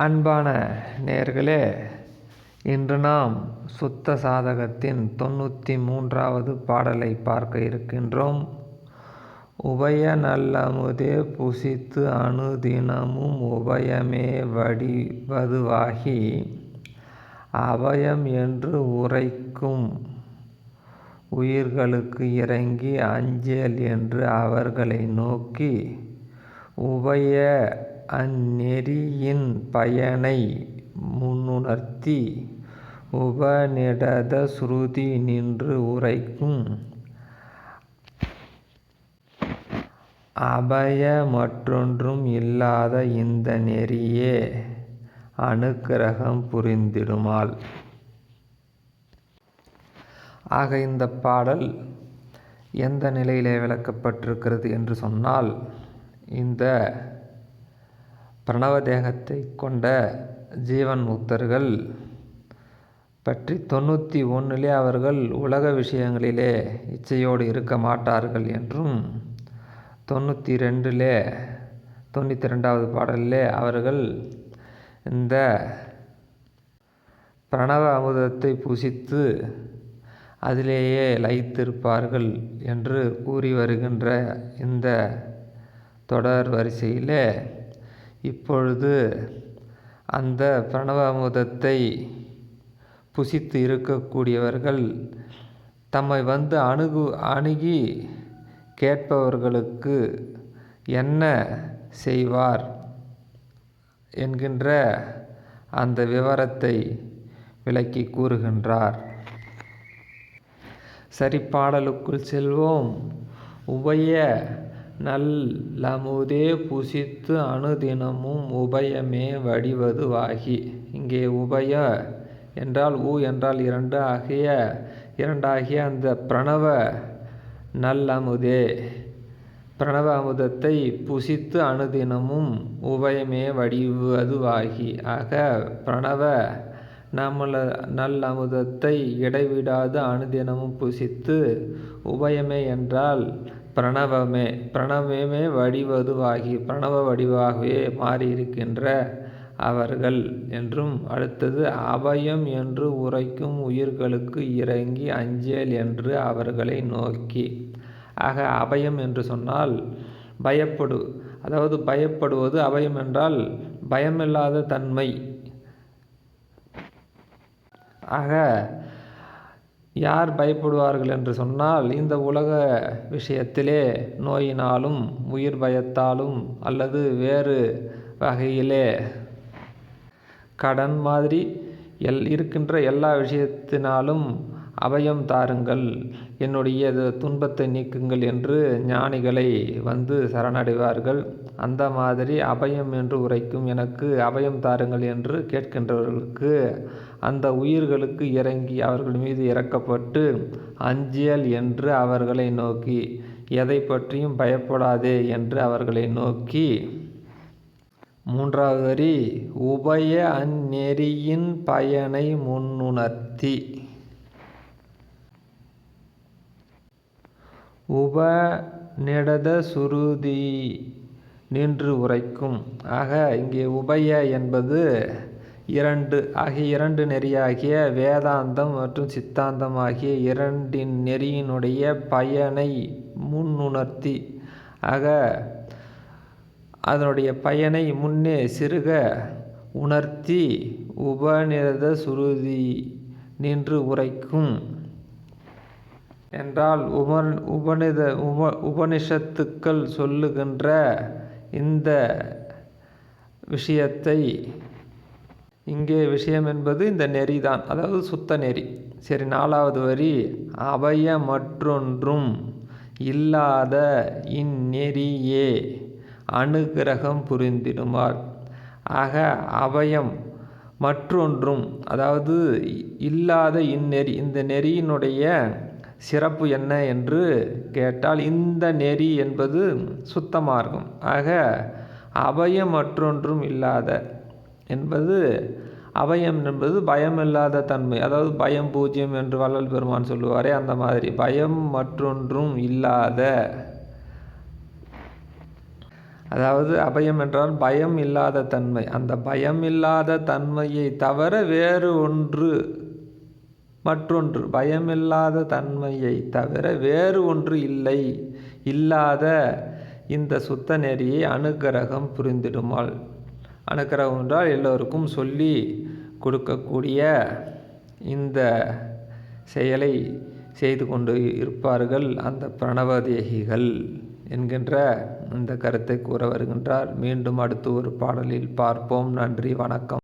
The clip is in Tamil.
அன்பான நேர்களே இன்று நாம் சுத்த சாதகத்தின் தொண்ணூற்றி மூன்றாவது பாடலை பார்க்க இருக்கின்றோம். உபய நல்லமுதே புசித்து அணுதினமும் உபயமே வடிவதுவாகி அபயம் என்று உரைக்கும் உயிர்களுக்கு இறங்கி அஞ்சல் என்று அவர்களை நோக்கி உபய அந்நெறியின் பயனை முன்னுணர்த்தி உபநிடத சுருதி நின்று உரைக்கும் அபய மற்றொன்றும் இல்லாத இந்த நெறியே அனுக்கிரகம் புரிந்திடுமால். ஆக இந்த பாடல் எந்த நிலையிலே விளக்கப்பட்டிருக்கிறது என்று சொன்னால் இந்த பிரணவ தேகத்தை கொண்ட ஜீவன் முக்தர்கள் பற்றி தொண்ணூற்றி ஒன்றிலே அவர்கள் உலக விஷயங்களிலே இச்சையோடு இருக்க மாட்டார்கள் என்றும் தொண்ணூற்றி ரெண்டிலே தொண்ணூற்றி ரெண்டாவது பாடலிலே அவர்கள் இந்த பிரணவ அமுதத்தை புசித்து அதிலேயே லயித்திருப்பார்கள் என்று கூறி வருகின்ற இந்த தொடர் வரிசையிலே இப்பொழுது அந்த பிரணவாமுதத்தை புசித்து இருக்கக்கூடியவர்கள் தம்மை வந்து அணுகு அணுகி கேட்பவர்களுக்கு என்ன செய்வார் என்கின்ற அந்த விவரத்தை விளக்கி கூறுகின்றார். சரி பாடலுக்குள் செல்வோம். உபய நல்லமுதே புசித்து அனுதினமும் உபயமே வடிவது வாகி இங்கே உபய என்றால் உ என்றால் இரண்டு ஆகிய இரண்டாகிய அந்த பிரணவ நல்லமுதே. பிரணவ அமுதத்தை புசித்து அனுதினமும் உபயமே வடிவதுவாகி. ஆக பிரணவ நம்மள நல் அமுதத்தை இடைவிடாது அனுதினமும் புசித்து உபயமே என்றால் பிரணவமே பிரணவமே வடிவதுவாகி பிரணவ வடிவாகவே மாறியிருக்கின்ற அவர்கள் என்றும் அடுத்தது அபயம் என்று உரைக்கும் உயிர்களுக்கு இறங்கி அஞ்சேல் என்று அவர்களை நோக்கி. ஆக அபயம் என்று சொன்னால் பயப்படு அதாவது பயப்படுவது அபயம் என்றால் பயமில்லாத தன்மை. ஆக யார் பயப்படுவார்கள் என்று சொன்னால் இந்த உலக விஷயத்திலே நோயினாலும் உயிர் பயத்தாலும் அல்லது வேறு வகையிலே கடன் மாதிரி எல் இருக்கின்ற எல்லா விஷயத்தினாலும் அபயம் தாருங்கள். என்னுடைய துன்பத்தை நீக்குங்கள் என்று ஞானிகளை வந்து சரணடைவார்கள். அந்த மாதிரி அபயம் என்று உரைக்கும் எனக்கு அபயம் தாருங்கள் என்று கேட்கின்றவர்களுக்கு அந்த உயிர்களுக்கு இறங்கி அவர்கள் மீது இறக்கப்பட்டு அஞ்சியல் என்று அவர்களை நோக்கி எதை பற்றியும் பயப்படாதே என்று அவர்களை நோக்கி. மூன்றாவது வரி உபய அந்நெறியின் பயனை முன்னுணர்த்தி. உபநிடத சுருதி நின்று உரைக்கும். ஆக இங்கே உபய என்பது இரண்டு ஆகிய இரண்டு நெறியாகிய வேதாந்தம் மற்றும் சித்தாந்தம் ஆகிய இரண்டின் நெறியினுடைய பயனை முன்னுணர்த்தி. ஆக அதனுடைய பயனை முன்னே சிறுக உணர்த்தி உபநிரத சுருதி நின்று உரைக்கும். என்றால் உபன் உபநித உப உபனிஷத்துக்கள் சொல்லுகின்ற இந்த விஷயத்தை இங்கே விஷயம் என்பது இந்த நெறி தான். அதாவது சுத்த நெறி. சரி நாலாவது வரி அபய மற்றொன்றும் இல்லாத இந்நெறியே அனுகிரகம் புரிந்திடுமார் ஆக அபயம் மற்றொன்றும் அதாவது இல்லாத இந்நெறி இந்த நெறியினுடைய சிறப்பு என்ன என்று கேட்டால் இந்த நெறி என்பது சுத்த மார்க்கம். ஆக அபயம் மற்றொன்றும் இல்லாத என்பது அபயம் என்பது பயமில்லாத தன்மை. அதாவது பயம் பூஜ்யம் என்று வள்ளல் பெருமான் சொல்லுவாரே அந்த மாதிரி. பயம் மற்றொன்றும் இல்லாத. அதாவது அபயம் என்றால் பயம் இல்லாத தன்மை. அந்த பயம் இல்லாத தன்மையை தவிர வேறு ஒன்று மற்றொன்று பயமில்லாத தன்மையை தவிர வேறு ஒன்று இல்லை. இல்லாத இந்த சுத்த நெறியை அனுக்கிரகம் புரிந்திடுமாள். அனுக்கிரகம் என்றால் எல்லோருக்கும் சொல்லி கொடுக்கக்கூடிய இந்த செயலை செய்து கொண்டு இருப்பார்கள் அந்த பிரணவதேகிகள் என்கின்ற இந்த கருத்தை கூற வருகின்றார். மீண்டும் அடுத்து ஒரு பாடலில் பார்ப்போம். நன்றி வணக்கம்.